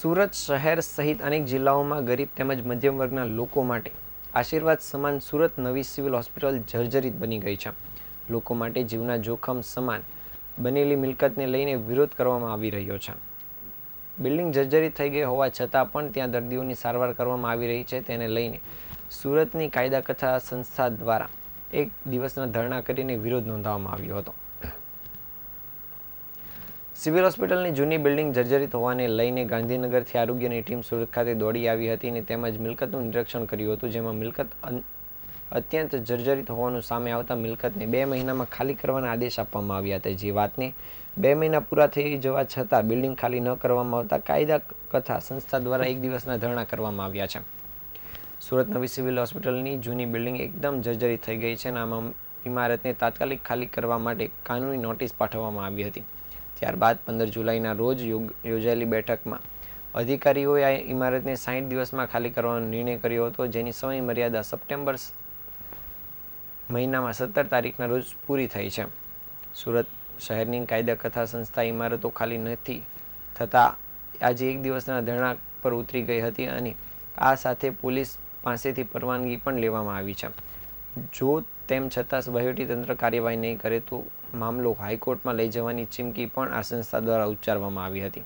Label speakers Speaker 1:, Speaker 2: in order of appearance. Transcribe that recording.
Speaker 1: સુરત શહેર સહિત અનેક જિલ્લાઓમાં ગરીબ તેમજ મધ્યમ વર્ગના લોકો માટે આશીર્વાદ સમાન સુરત નવી સિવિલ હોસ્પિટલ જર્જરિત બની ગઈ છે. લોકો માટે જીવના જોખમ સમાન બનેલી મિલકતને લઈને વિરોધ કરવામાં આવી રહ્યો છે. બિલ્ડિંગ જર્જરિત થઈ ગઈ હોવા છતાં પણ ત્યાં દર્દીઓની સારવાર કરવામાં આવી રહી છે. તેને લઈને સુરતની કાયદા કથા સંસ્થા દ્વારા એક દિવસના ધરણા કરીને વિરોધ નોંધાવવામાં આવ્યો હતો. સિવિલ હોસ્પિટલની જૂની બિલ્ડિંગ જર્જરિત હોવાને લઈને ગાંધીનગરથી આરોગ્યની ટીમ સુરત ખાતે દોડી આવી હતી અને તેમજ મિલકતનું નિરીક્ષણ કર્યું હતું, જેમાં મિલકત અત્યંત જર્જરિત હોવાનું સામે આવતા મિલકતને બે મહિનામાં ખાલી કરવાના આદેશ આપવામાં આવ્યા હતા. જે વાતને બે મહિના પૂરા થઈ જવા છતાં બિલ્ડિંગ ખાલી ન કરવામાં આવતા કાયદા કથા સંસ્થા દ્વારા એક દિવસના ધરણા કરવામાં આવ્યા છે. સુરત નવી સિવિલ હોસ્પિટલની જૂની બિલ્ડિંગ એકદમ જર્જરિત થઈ ગઈ છે અને આમાં ઇમારતને તાત્કાલિક ખાલી કરવા માટે કાનૂની નોટિસ પાઠવવામાં આવી હતી. ત્યારબાદ પંદર જુલાઈના રોજ યોજાયેલી બેઠકમાં અધિકારીઓએ આ ઇમારતને સાઠ દિવસમાં ખાલી કરવાનો નિર્ણય કર્યો હતો, જેની સમય મર્યાદા સપ્ટેમ્બર મહિનામાં સત્તર તારીખના રોજ પૂરી થઈ છે. સુરત શહેરની કાયદા કથા સંસ્થા ઇમારતો ખાલી નથી થતાં, આજે એક દિવસના ધરણા પર ઉતરી ગઈ હતી અને આ સાથે પોલીસ પાસેથી પરવાનગી પણ લેવામાં આવી છે. જો તેમ છતાં વહીવટીતંત્ર કાર્યવાહી નહીં કરે તો મામલો હાઈકોર્ટમાં લઈ જવાની ચીમકી પણ આ સંસ્થા દ્વારા ઉચ્ચારવામાં આવી હતી.